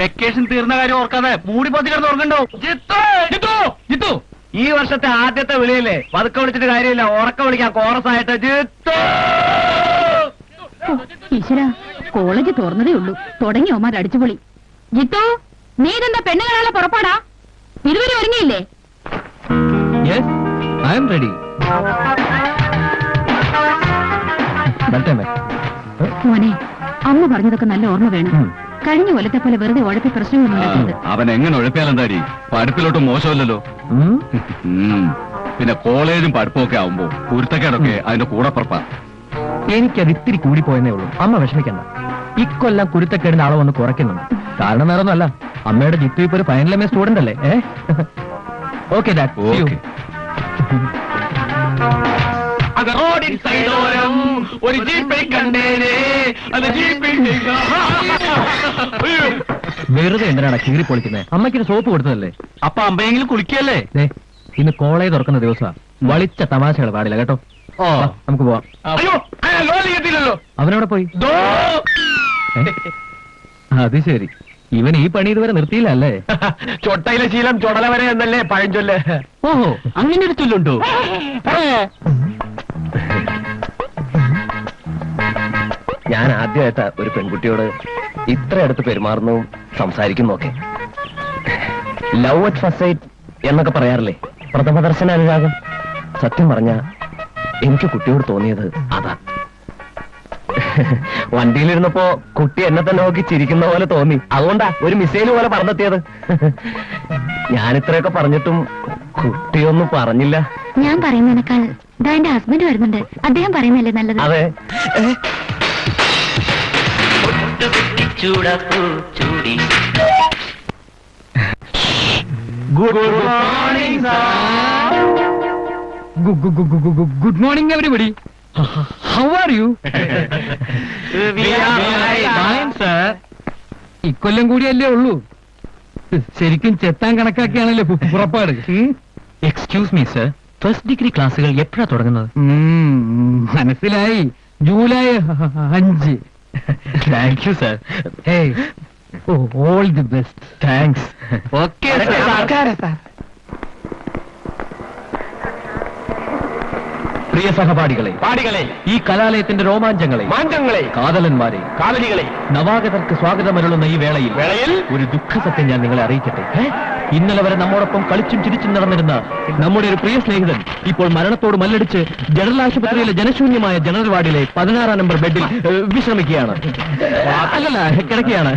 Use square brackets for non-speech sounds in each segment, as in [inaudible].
Vacation തീർന്ന കാര്യം ഓർക്കാതെ മൂടി പൊത്തി കിടന്ന് ഓർക്കണ്ടോ ജിത്തു! ജിത്തു! ഈ വർഷത്തെ ആദ്യത്തെ വിളിയല്ലേ? പതുക്കെ വിളിച്ചിട്ട് കാര്യമില്ല. ഉറക്ക വിളിക്കാൻ കോറസ് ആയിട്ട് ജിത്തു! ഈശ്വര കോളേജ് തുറന്നതേ ഉള്ളൂ. തുടങ്ങി ഓമാർ അടിച്ചുപൊളി. ജിത്തു നീ ഇതെന്താ പെണ്ണുകളാളെ പുറപ്പാടാ? ഇരുവരും ഒരുങ്ങിയില്ലേ? ഐ എം റെഡി മോനെ അമ്മ പറഞ്ഞതൊക്കെ നല്ല ഓർമ്മ വേണം. കഴിഞ്ഞ കൊല്ലത്തെ പോലെ വെറുതെ ഉഴപ്പി പ്രശ്നങ്ങൾ ഉണ്ടാക്കുന്നത് അവൻ എങ്ങനെ ഉഴപ്പിയാലെന്താടി? പഠിപ്പിലോട്ട് മോശമല്ലല്ലോ. പിന്നെ കോളേജും പഠിപ്പും ഒക്കെ ആവുമ്പോ കുരുത്തക്കേടൊക്കെ അതിന്റെ കൂടെ പുറപ്പാ എനിക്കത് ഇത്തിരി കൂടിപ്പോയെന്നേ ഉള്ളൂ. അമ്മ വിഷമിക്കണ്ട. ഇക്കൊല്ലം കുരുത്തക്കേടിന്റെ അളവ് ഒന്ന് കുറയ്ക്കുന്നുണ്ട്. കാരണം വേറെ ഒന്നല്ല അമ്മയുടെ ജിത്തു ഇപ്പൊ ഒരു ഫൈനൽ എം എ സ്റ്റുഡന്റ് അല്ലേ? ഓക്കെ ഓക്കെ അത് റോഡിൻ സൈഡോരം ഒരു ജീപ്പിൽ കണ്ടേനെ. അത് ജീപ്പിൽ വെറുതെ എന്തിനാണ് കീറി പൊളിക്കുന്നത് അമ്മയ്ക്കൊരു സോപ്പ് കൊടുത്തതല്ലേ? അപ്പൊ അമ്മയെങ്കിലും കുളിക്കല്ലേ? ഇന്ന് കോളേജ് തുറക്കുന്ന ദിവസമാണ് വളിച്ച തമാശകൾ പാടില്ല കേട്ടോ? ഓ നമുക്ക് പോവാം. അയ്യോ അവനവിടെ പോയി. ഏ? അത് ശരി. ഇവൻ ഈ പണി ഇതുവരെ നിർത്തിയില്ല അല്ലേ? ചൊട്ടയിലെ ശീലം ചൊടല വരെ എന്നല്ലേ പഴഞ്ചൊല്ല്? ഓഹോ അങ്ങനെ ഒരു ചൊല്ലുണ്ടോ? ഞാൻ ആദ്യമായിട്ടാ ഒരു പെൺകുട്ടിയോട് ഇത്ര അടുത്ത് പെരുമാറുന്നു സംസാരിക്കുന്നു ഒക്കെ. ലവ് അറ്റ് ഫസ്റ്റ് സൈറ്റ് എന്നൊക്കെ പറയാറില്ലേ? പ്രഥമ ദർശന അനുരാഗം. സത്യം പറഞ്ഞ എനിക്ക് കുട്ടിയോട് തോന്നിയത് അതാ. വണ്ടിയിലിരുന്നപ്പോ കുട്ടി എന്നെ തന്നെ നോക്കി ചിരിക്കുന്ന പോലെ തോന്നി. അതുകൊണ്ടാ ഒരു മിസൈൽ പോലെ പറഞ്ഞെത്തിയത് ഞാൻ ഇത്രയൊക്കെ പറഞ്ഞിട്ടും കുട്ടിയൊന്നും പറഞ്ഞില്ല. ഞാൻ പറയുന്നതിനേക്കാൾ ഇതാ എന്റെ ഹസ്ബൻഡ് വരുന്നുണ്ട്. അദ്ദേഹം പറയുന്നല്ലേ നല്ലത്? അതെ. Good morning good morning everybody how are you sir ഇക്കൊല്ലം കൂടിയല്ലേ ഉള്ളൂ. ശരിക്കും ചെത്താൻ കണക്കാക്കിയാണല്ലേ പുറപ്പാട്. Excuse me sir first degree ക്ലാസ്സുകൾ എപ്പോഴാ തുടങ്ങുന്നത്? മനസ്സിലായി. ജൂലൈ അഞ്ച്. Thank you sir all the best thanks okay പ്രിയ സഹപാഠികളെ പാടികളെ ഈ കലാലയത്തിന്റെ രോമാഞ്ചങ്ങളെ മാഞ്ചങ്ങളെ കാതലന്മാരെ കാവലികളെ നവാഗതർക്ക് സ്വാഗതമരുളുന്ന ഈ വേളയിൽ വേളയിൽ ഒരു ദുഃഖസത്യം ഞാൻ നിങ്ങളെ അറിയിക്കട്ടെ? ഇന്നലെ വരെ നമ്മോടൊപ്പം കളിച്ചും ചിരിച്ചും നടന്നിരുന്ന നമ്മുടെ ഒരു പ്രിയ സ്നേഹിതൻ ഇപ്പോൾ മരണത്തോട് മല്ലടിച്ച് ജനറൽ ആശുപത്രിയിലെ ജനശൂന്യമായ ജനറൽ വാർഡിലെ പതിനാറാം നമ്പർ ബെഡിൽ വിശ്രമിക്കുകയാണ്. അല്ലല്ല കിടക്കുകയാണ്.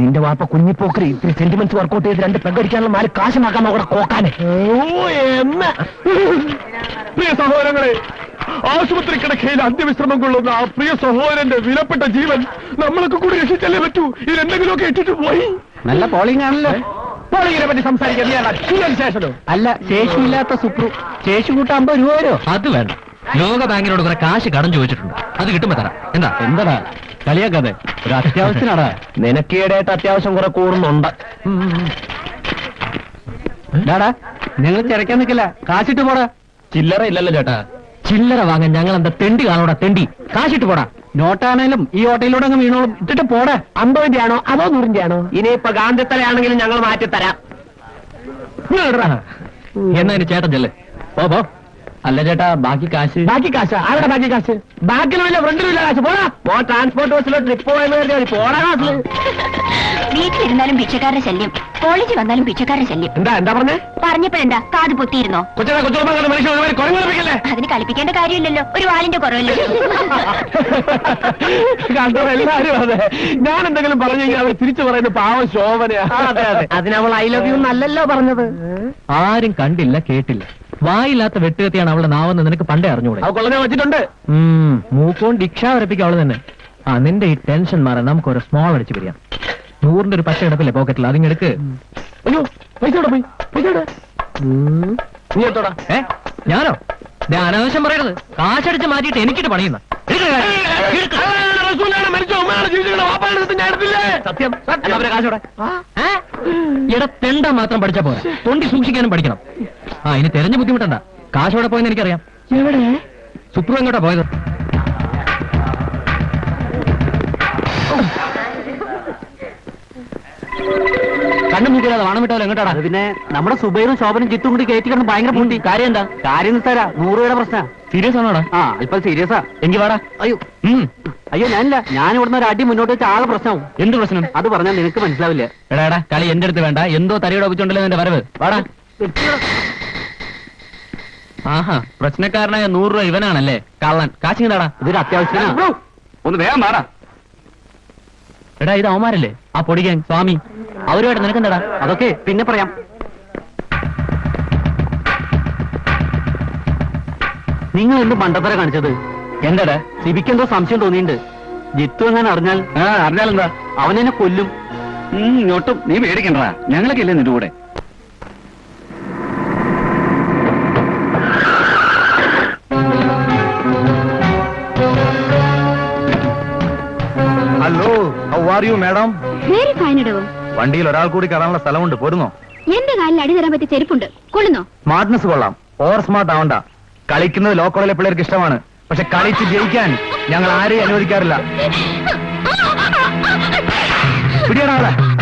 നിന്റെ വാപ്പ കുഞ്ഞിപ്പോക്കറി ഇത്തിരി സെന്റിമെന്റ്സ് വർക്കൗട്ട് ചെയ്ത് രണ്ട് പെഗടിക്കാനുള്ള നാല് കാശമാക്കാൻ നോക്കണം കോക്കാനെ? പ്രിയ സഹോദരങ്ങളെ ആശുപത്രി കിടക്കയിൽ അന്ത്യവിശ്രമം കൊള്ളുന്ന ആ പ്രിയ സഹോദരന്റെ വിലപ്പെട്ട ജീവൻ നമ്മളൊക്കെ കൂടി രക്ഷിച്ചല്ലേ പറ്റൂ? ഇതിലെന്തെങ്കിലുമൊക്കെ ഇട്ടിട്ട് പോയി. നല്ല പോളിംഗ് ആണല്ലോ. പോളിങ്ങിനെ പറ്റി സംസാരിക്കാൻ അല്ല ശേഷിയില്ലാത്ത സുപ്രു. ശേഷി കൂട്ട അമ്പത് രൂപ വരോ അത് വേണ്ട. ലോക ബാങ്കിനോട് കുറെ കാശ് കടം ചോദിച്ചിട്ടുണ്ട്. അത് കിട്ടുമ്പോ തരാം. എന്താ? എന്താടാ? കളിയാക്കാതെ. ഒരു അത്യാവശ്യത്തിനാടാ. നിനക്കീടായിട്ട് അത്യാവശ്യം കുറെ കൂടുന്നുണ്ട്. ഡാടാ ഞങ്ങൾ ചിരക്കാൻ നിൽക്കില്ല. കാശിട്ട് പോടാ. ചില്ലറ ഇല്ലല്ലോ ചേട്ടാ. ചില്ലറ വാങ്ങാൻ ഞങ്ങൾ എന്താ തെണ്ടി കാണോടാ തെണ്ടി. കാശിട്ട് പോടാ. നോട്ടാണേലും ഈ ഓട്ടയിലൂടെ അങ്ങ് വീണോളും ഇട്ടിട്ട് പോടെ അമ്പതിന്റെ ആണോ അതോ നൂറിന്റെ ആണോ ഇനിയിപ്പൊ ഗാന്ധിത്തലയാണെങ്കിലും ഞങ്ങൾ മാറ്റിത്തരാം എന്നാ ഇനി ചേട്ടൻ ചെല്ലേ പോ പോ അല്ല ചേട്ടാ ബാക്കി കാശ്? ബാക്കി കാശ്? ആരുടെ ബാക്കി കാശ്? ബാക്കിലുമില്ല ഫ്രണ്ടിലുമില്ല കാശ്? പോടാ. പോ ട്രാൻസ്പോർട്ട് ബസ്സിലോ ട്രിപ്പ് പോയെന്ന് കരുതിയാൽ പോടാ കാശ് വീട്ടിലിരുന്നാലും ഭിക്ഷക്കാരുടെ ശല്യം. കോളേജിൽ വന്നാലും ഭിക്ഷക്കാരുടെ ശല്യം. എന്താ എന്താ പറഞ്ഞേ? പറഞ്ഞപ്പോഴെന്താ? കാത് പൊത്തിയിരുന്നോ? അതിന് കളിപ്പിക്കേണ്ട കാര്യമില്ലല്ലോ. ഒരു വാലിന്റെ കുറവല്ലോ? കണ്ടോ എല്ലാരും അതെ. ഞാൻ എന്തെങ്കിലും അവർ തിരിച്ചു പറയുന്ന പാവ ശോഭനയാ. അതിനവൾ ഐ ലവ് യു എന്നല്ലല്ലോ പറഞ്ഞത്. ആരും കണ്ടില്ല കേട്ടില്ല. വായില്ലാത്ത വെട്ടുകത്തിയാണ് അവളുടെ നാവെന്ന് നിനക്ക് പണ്ടേ കൊള്ളനെ വെച്ചിട്ടുണ്ട് മൂക്കോൺ ഡിക്ഷ വരപ്പിക്കും അവൾ തന്നെ ആ നിന്റെ ഈ ടെൻഷൻ മാറാൻ നമുക്ക് ഒരു സ്മോൾ അടിച്ചു പിരിയാം നൂറിന്റെ ഒരു പച്ച കിടപ്പില്ലേ പോക്കറ്റിൽ അതിങ്ങെടുക്ക് അയ്യോ പൈസ പോയി നീ ഏ ഞാനോ ദേ അനാവശ്യം പറയണത് കാശടിച്ച് മാറ്റിയിട്ട് എനിക്കിട്ട് പണിയുന്ന സത്യം. അവരെ കാശോടെ തെണ്ട മാത്രം പഠിച്ചാ പോരാ. തൊണ്ടി സൂക്ഷിക്കാനും പഠിക്കണം. ആ ഇനി തെരഞ്ഞു ബുദ്ധിമുട്ടണ്ട. കാശോടെ പോയെന്ന് എനിക്കറിയാം. എവിടെ? സുപ്രു എങ്ങോട്ടാ പോയത്? കണ്ണു മൂക്കില്ലാതെ വാണം വിട്ടാലോ എങ്ങോട്ടാടാ? പിന്നെ നമ്മുടെ സുബൈറും ശോഭനും ചിത്തും കൂടി കയറ്റി കിടന്ന് ഭയങ്കര പൂട്ടി. കാര്യം എന്താ? കാര്യം നിർത്താരാ നൂറ് രൂപയുടെ പ്രശ്ന. സീരിയസ് ആണോടാ? ആ അല്പം സീരിയസാ. എങ്കിൽ വാടാ. അയ്യോ. അയ്യോ ഞാനില്ല. ഞാൻ ഇവിടുന്ന് ഒരു അടി മുന്നോട്ട് വെച്ച ആളെ പ്രശ്നവും. എന്ത് പ്രശ്നം? അത് പറഞ്ഞാൽ നിനക്ക് മനസ്സിലാവില്ല. എടാ എടാ കളി എന്റെ അടുത്ത് വേണ്ട. എന്തോ തലയുടെ ഒപ്പിച്ചുണ്ടല്ലോ എന്റെ വരവ്? വാടാ. ആഹാ പ്രശ്നക്കാരനായ നൂറ് രൂപ ഇവനാണല്ലേ? കള്ളൻ. കാശിങ്ങടാടാ ഇതൊരു അത്യാവശ്യത്തിനാ. ഒന്ന് വേഗം വാടാ എടാ ഇത് അവന്മാരല്ലേ? ആ പൊടിക്കാൻ സ്വാമി. അവരുമായിട്ട് നിനക്കെന്താടാ? അതൊക്കെ പിന്നെ പറയാം. നിങ്ങൾ എന്ത് മണ്ടത്തര കാണിച്ചത്? എന്താടാ? സിബിക്ക് എന്തോ സംശയം തോന്നിയിട്ടുണ്ട്. ജിത്തു എങ്ങനെ അറിഞ്ഞാൽ? ആ അവൻ എന്നെ കൊല്ലും. ഒട്ടും നീ പേടിക്കണ്ടാ. ഞങ്ങളൊക്കെ ഇല്ലേ നിന്റെ കൂടെ? Hello how are you madam very fine ഫൈനിടവും വണ്ടിയിൽ ഒരാൾ കൂടി കയറാനുള്ള സ്ഥലമുണ്ട്. പോരുന്നോ? എന്റെ കാലിൽ അടി തരാൻ പറ്റിയ ചെരുപ്പുണ്ട്. കൊള്ളുന്നോ? സ്മാർട്ട്നെസ് കൊള്ളാം. ഓവർ സ്മാർട്ട് ആവണ്ട. കളിക്കുന്നത് ലോ കോളേജിലെ പിള്ളേർക്ക് ഇഷ്ടമാണ്. പക്ഷെ കളിച്ച് ജയിക്കാൻ ഞങ്ങൾ ആരെയും അനുവദിക്കാറില്ല. [laughs] പിടിയടാ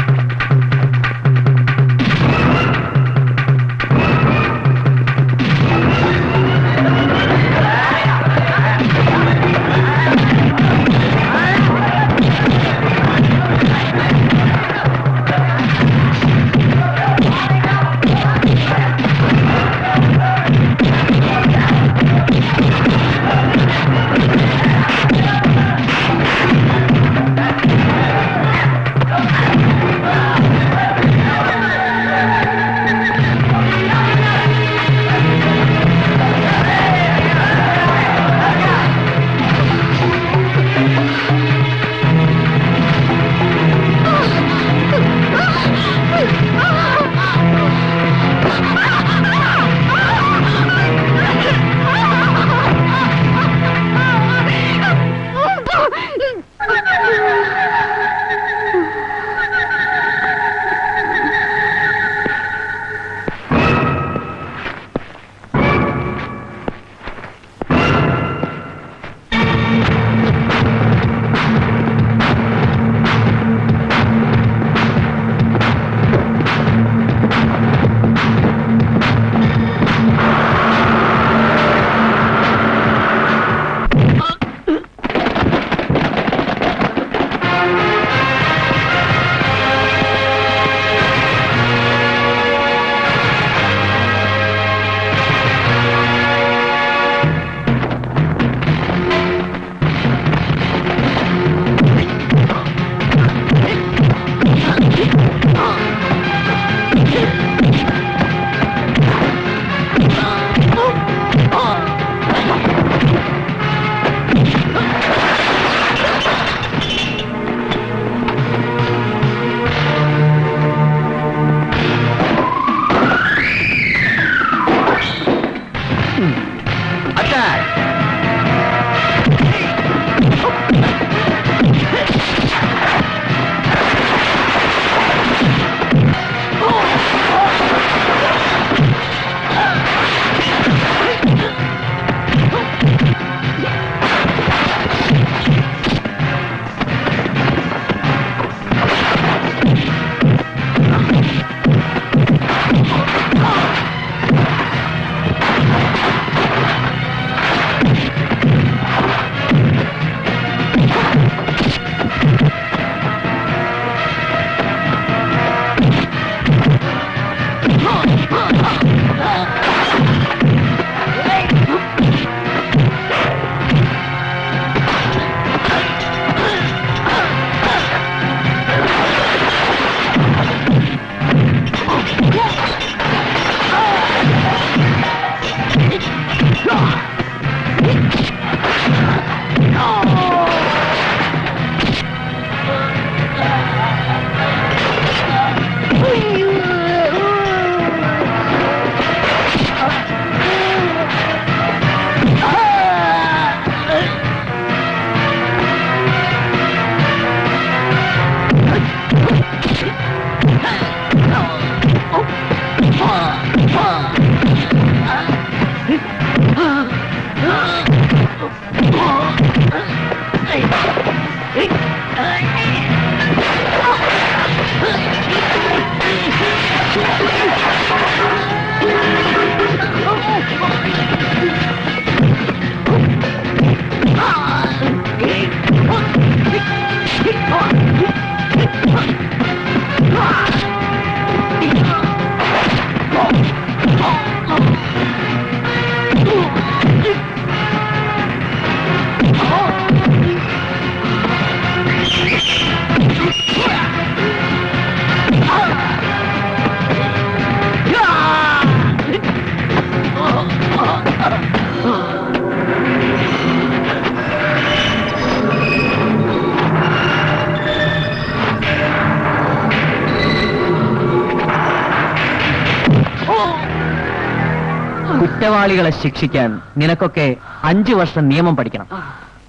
കുറ്റവാളികളെ ശിക്ഷിക്കാൻ നിനക്കൊക്കെ അഞ്ചു വർഷം നിയമം പഠിക്കണം.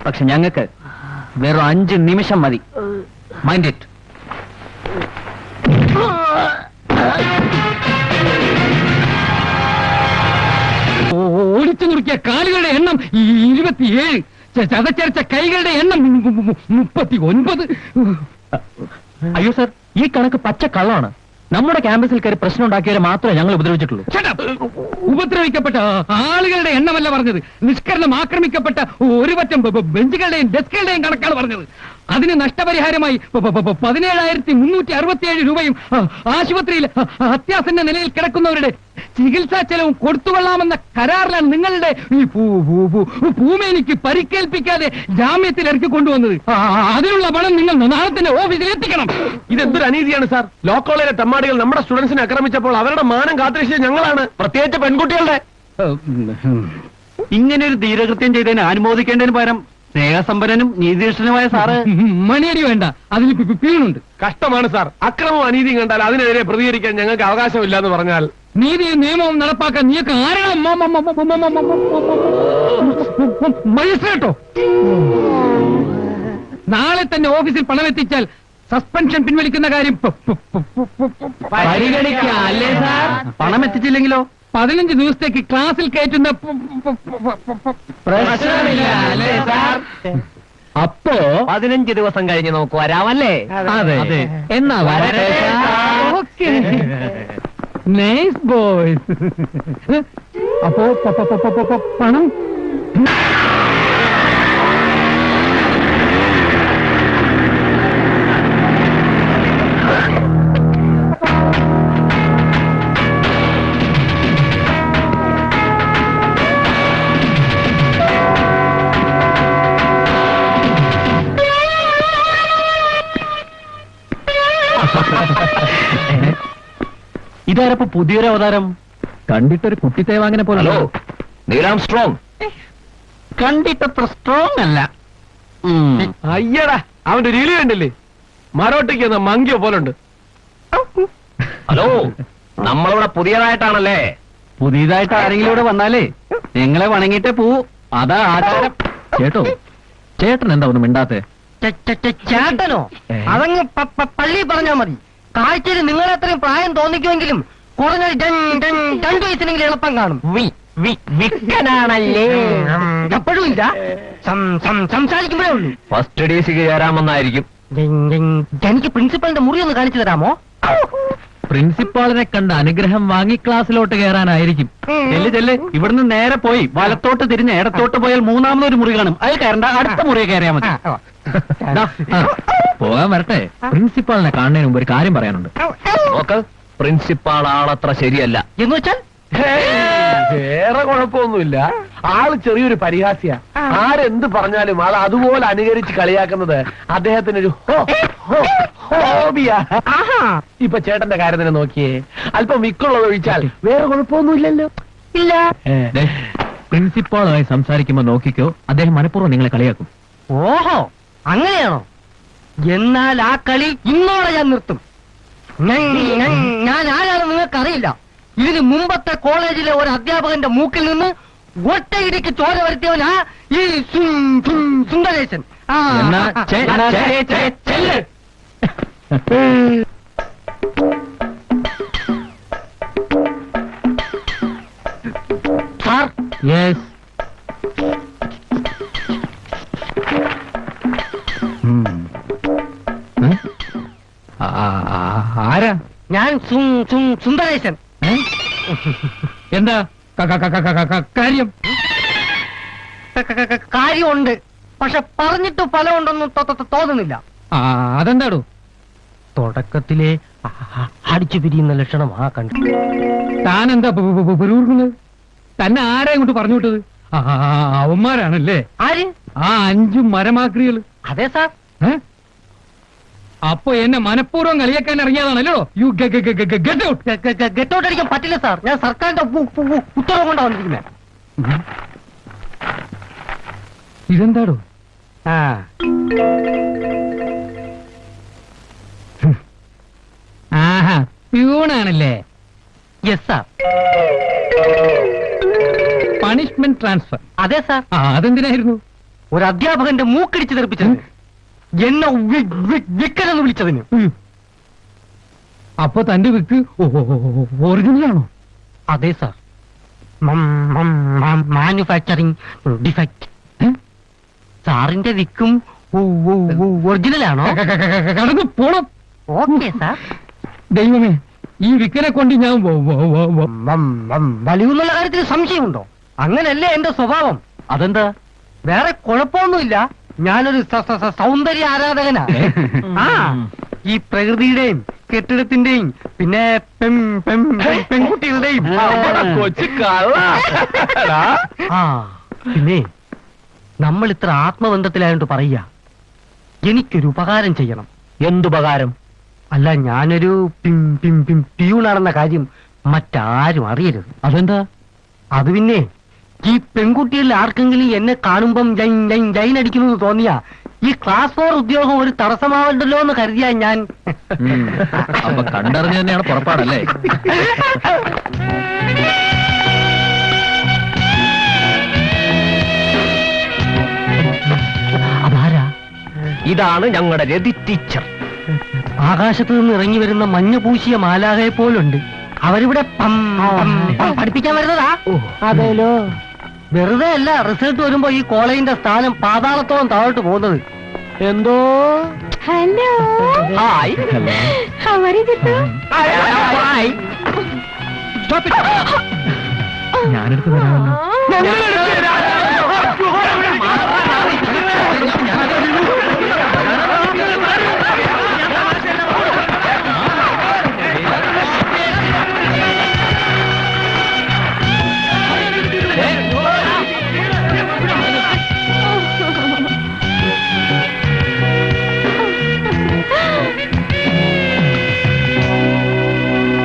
പക്ഷെ ഞങ്ങൾക്ക് വെറും അഞ്ച് നിമിഷം മതി. മൈൻഡ് ഇറ്റ് ഓടിച്ചു നുറുക്കിയ കാലുകളുടെ എണ്ണം ഇരുപത്തിയേഴ്. ചതച്ചരച്ച കൈകളുടെ എണ്ണം മുപ്പത്തി ഒൻപത് അയ്യോ സർ ഈ കണക്ക് പച്ച കള്ളമാണ് നമ്മുടെ ക്യാമ്പസിൽ കയറി പ്രശ്നം ഉണ്ടാക്കിയവരെ മാത്രമേ ഞങ്ങൾ ഉപദ്രവിച്ചിട്ടുള്ളൂ! ഉപദ്രവിക്കപ്പെട്ട ആളുകളുടെ എണ്ണമല്ല പറഞ്ഞത്. നിഷ്കരണം ആക്രമിക്കപ്പെട്ട ഒരു പറ്റം ബെഞ്ചുകളുടെയും ഡെസ്കുകളുടെയും കണക്കാണ് പറഞ്ഞത്. അതിന് നഷ്ടപരിഹാരമായി പതിനേഴായിരത്തി മുന്നൂറ്റി അറുപത്തിയേഴ് രൂപയും ആശുപത്രിയിൽ അത്യാസന്ന നിലയിൽ കിടക്കുന്നവരുടെ ചികിത്സാ ചെലവും കൊടുത്തുകൊള്ളാമെന്ന കരാറിലാണ് നിങ്ങളുടെ ഈ ഭൂമേനിക്ക് പരിക്കേൽപ്പിക്കാതെ ജാമ്യത്തിൽ ഇറക്കി കൊണ്ടുവന്നത്. അതിനുള്ള പണം നിങ്ങൾ നാളെ തന്നെ ഓഫീസിൽ എത്തിക്കണം. ഇതെന്തൊരു അനീതിയാണ് സാർ? ലോ കോളേജിലെ തമ്മാടികൾ നമ്മുടെ സ്റ്റുഡൻസിനെ ആക്രമിച്ചപ്പോൾ അവരുടെ മാനം കാത്തിരിച്ചത് ഞങ്ങളാണ്. പ്രത്യേകിച്ച് പെൺകുട്ടികളുടെ. ഇങ്ങനെ ഒരു ധീരകൃത്യം ചെയ്തതിന് അനുമോദിക്കേണ്ടതിന് പകരം സ്നേഹസമ്പന്നനും നീതിഷ്ഠനുമായ സാറ് മണിയടി വേണ്ട അതിന് പീണുണ്ട് കഷ്ടമാണ് സാർ അക്രമം അനീതിയും കണ്ടാൽ അതിനെതിരെ പ്രതികരിക്കാൻ ഞങ്ങൾക്ക് അവകാശമില്ല എന്ന് പറഞ്ഞാൽ നീതിയും നിയമവും നടപ്പാക്കാൻ നീക്ക് ആരാണ് മജിസ്ട്രേട്ടോ നാളെ തന്നെ ഓഫീസിൽ പണം എത്തിച്ചാൽ സസ്പെൻഷൻ പിൻവലിക്കുന്ന കാര്യം പരിഗണിക്കാം അല്ലേ സാർ പണം എത്തിച്ചില്ലെങ്കിലോ പതിനഞ്ച് ദിവസത്തേക്ക് ക്ലാസ്സിൽ കയറ്റുന്ന അപ്പോ പതിനഞ്ച് ദിവസം കഴിഞ്ഞ് നമുക്ക് വരാമല്ലേ? അതെ. എന്നാ വരട്ടെ നൈസ് ബോയ്സ് [laughs] അപ്പോ പണം. ഇതാരപ്പോ പുതിയൊരു അവതാരം? കണ്ടിട്ടൊരു കുട്ടിത്തേവാങ്ങനെ പോലെ ഹലോ നീലാം സ്ട്രോങ്. കണ്ടിട്ടത്ര സ്ട്രോങ് അല്ല. അയ്യടാ അവന്റെ രീതി കണ്ടില്ലേ? മരോട്ടിക്ക് എന്ന പോലെ ഉണ്ട്. ഹലോ നമ്മളിവിടെ പുതിയതായിട്ടാണല്ലേ? പുതിയതായിട്ട് ആരെങ്കിലും ഇവിടെ വന്നാലേ നിങ്ങളെ വണങ്ങിയിട്ടേ പോവൂ. അതാ ആചാരം. ചേട്ടോ ചേട്ടൻ എന്താ ഒന്നും മിണ്ടാത്തെ? ചേട്ടനോ? അതങ്ങ് പ- പ- പള്ളി പറഞ്ഞാ മതി. കാഴ്ചയിൽ നിങ്ങൾ അത്രയും പ്രായം തോന്നിക്കുമെങ്കിലും കുറഞ്ഞ രണ്ടു വയസ്സിനെങ്കിലും എളുപ്പം കാണും. വിക്കനാണല്ലേ? എപ്പോഴും ഇല്ല. സംസാരിക്കുമ്പോഴേ ഉള്ളൂ. ഫസ്റ്റ് ഡി സിക്ക് ചേരാമെന്നായിരിക്കും എനിക്ക് പ്രിൻസിപ്പാളിന്റെ മുറി ഒന്ന് കാണിച്ചു തരാമോ? പ്രിൻസിപ്പാളിനെ കണ്ട അനുഗ്രഹം വാങ്ങി ക്ലാസ്സിലോട്ട് കയറാനായിരിക്കും. ചെല്ല് ചെല്ല്. ഇവിടുന്ന് നേരെ പോയി. വലത്തോട്ട് തിരിഞ്ഞ് ഇടത്തോട്ട് പോയാൽ മൂന്നാമതൊരു മുറി കാണും. അത് കയറണ്ട അടുത്ത മുറി കയറിയാൽ മതി. പോകാൻ വരട്ടെ. പ്രിൻസിപ്പാളിനെ കാണുന്നതിന് മുമ്പ് ഒരു കാര്യം പറയാനുണ്ട്. നോക്ക് പ്രിൻസിപ്പാൾ ആളത്ര ശരിയല്ല. എന്ന് വെച്ചാൽ? വേറെ കുഴപ്പമൊന്നുമില്ല. ആൾ ചെറിയൊരു പരിഹാസ്യ. ആരെന്ത് പറഞ്ഞാലും ആൾ അതുപോലെ അനുകരിച്ച് കളിയാക്കുന്നത് അദ്ദേഹത്തിന് ഒരു ഹോബിയാ. ഇപ്പൊ ചേട്ടന്റെ കാര്യം തന്നെ നോക്കിയേ. അല്പം വിക്കുള്ളത് ഒഴിച്ചാൽ വേറെ കുഴപ്പമൊന്നുമില്ലല്ലോ. ഇല്ല. ദേ, പ്രിൻസിപ്പാളുമായി സംസാരിക്കുമ്പോ നോക്കിക്കോ അദ്ദേഹം മനഃപൂർവം നിങ്ങളെ കളിയാക്കും. ഓഹോ അങ്ങനെയാണോ? എന്നാൽ ആ കളി ഇന്നോടെ ഞാൻ നിർത്തും. ഞാൻ- ആരാണെന്ന് നിങ്ങൾക്ക് അറിയില്ല ഇതിന് മുമ്പത്തെ കോളേജിലെ ഒരു അധ്യാപകന്റെ മൂക്കിൽ നിന്ന് ഒറ്റയിടിക്ക് ചോര വരുത്തിയവനാ ഈ സുന്ദരേശൻ. സാർ. യെസ് ആരാ? ഞാൻ സുന്ദരേശൻ. എന്താ? കാര്യം? കാര്യമുണ്ട്. പക്ഷെ പറഞ്ഞിട്ട് ഫലമുണ്ടെന്നും തോന്നുന്നില്ല. ആ, അതെന്താടോ? തുടക്കത്തിലെ അടിച്ചു പിരിയുന്ന ലക്ഷണം ആ കണ്ടു താൻ എന്താ പുരൂർക്കുന്നത്? തന്നെ ആരാ ഇങ്ങോട്ട് പറഞ്ഞു വിട്ടത്? അവന്മാരാണല്ലേ? ആര്? ആ അഞ്ചു മരമാക്രികൾ. അതെ സാർ? അപ്പൊ എന്നെ മനഃപൂർവം കളിയാക്കാൻ ഇറങ്ങിയതാണല്ലോ. You get out get out അടിക്കാൻ പറ്റില്ല സാർ. ഞാൻ സർക്കാരിന്റെ ഉത്തരവ് കൊണ്ടാ വന്നിരിക്കുന്നത് ഇതെന്താടോ? ആ. ആഹാ പ്യൂണാണല്ലേ? യെസ് സാർ പണിഷ്മെന്റ് ട്രാൻസ്ഫർ അതെ സാർ ആ അതെന്തിനായിരുന്നു? ഒരു അധ്യാപകന്റെ മൂക്കടിച്ച് തെറിപ്പിച്ചത്. എന്നെ വിളിച്ചതിന്. അപ്പൊ തന്റെ വിക്ക് ഒറിജിനലാണോ അതെ സാർ മാനുഫാക്ചറിങ് ഡിഫക്റ്റ് സാറിന്റെ വിക്കും ഒറിജിനൽ ആണോ? കടന്നു പോണം. ഓക്കെ സാർ ദൈവമേ ഈ വിക്കനെ കൊണ്ട് ഞാൻ വ- വ- വ- വ- വലിയുള്ള കാര്യത്തിൽ സംശയമുണ്ടോ? അങ്ങനല്ലേ എന്റെ സ്വഭാവം. അതെന്താ? വേറെ കുഴപ്പമൊന്നുമില്ല. ഞാനൊരു സൗന്ദര്യ ആരാധകനാ? ആ ഈ പ്രകൃതിയുടെയും കെട്ടിടത്തിന്റെയും പിന്നെ പെൺ- പെൺ- പെൺ- പെൺകുട്ടികളുടെയും. ആ പിന്നെ നമ്മൾ ഇത്ര ആത്മബന്ധത്തിലായോണ്ട് പറയുക എനിക്കൊരു ഉപകാരം ചെയ്യണം. എന്തുപകാരം അല്ല ഞാനൊരു പിം പിം പിം പിയൂണാണെന്ന കാര്യം മറ്റാരും അറിയരുത്. അതെന്താ? അത് പിന്നെ ഈ പെൺകുട്ടികളിൽ ആർക്കെങ്കിലും എന്നെ കാണുമ്പം ലൈൻ അടിക്കുന്നു തോന്നിയാ? ഈ ക്ലാസ് ഫോർ ഉദ്യോഗം ഒരു തടസ്സമാവണ്ടല്ലോ എന്ന് കരുതിയാ ഞാൻ. അപ്പൊ കണ്ടറിഞ്ഞ് തന്നെയാണ് പുറപ്പാടല്ലേ? ഇതാണ് ഞങ്ങളുടെ രതി ടീച്ചർ ആകാശത്ത് നിന്ന് ഇറങ്ങി വരുന്ന മഞ്ഞ പൂശിയ മാലാകയെ പോലുണ്ട്. അവരിവിടെ പം, പം, പം പഠിപ്പിക്കാൻ വരുന്നതാ? അതേലോ? വെറുതെ അല്ല റിസൾട്ട് വരുമ്പോ ഈ കോളേജിന്റെ സ്ഥാനം പാതാളത്തോളം താഴോട്ട് പോകുന്നത്. എന്തോ? ഹലോ. ഹായ്. ഞാനെടുത്ത് തരാമല്ലോ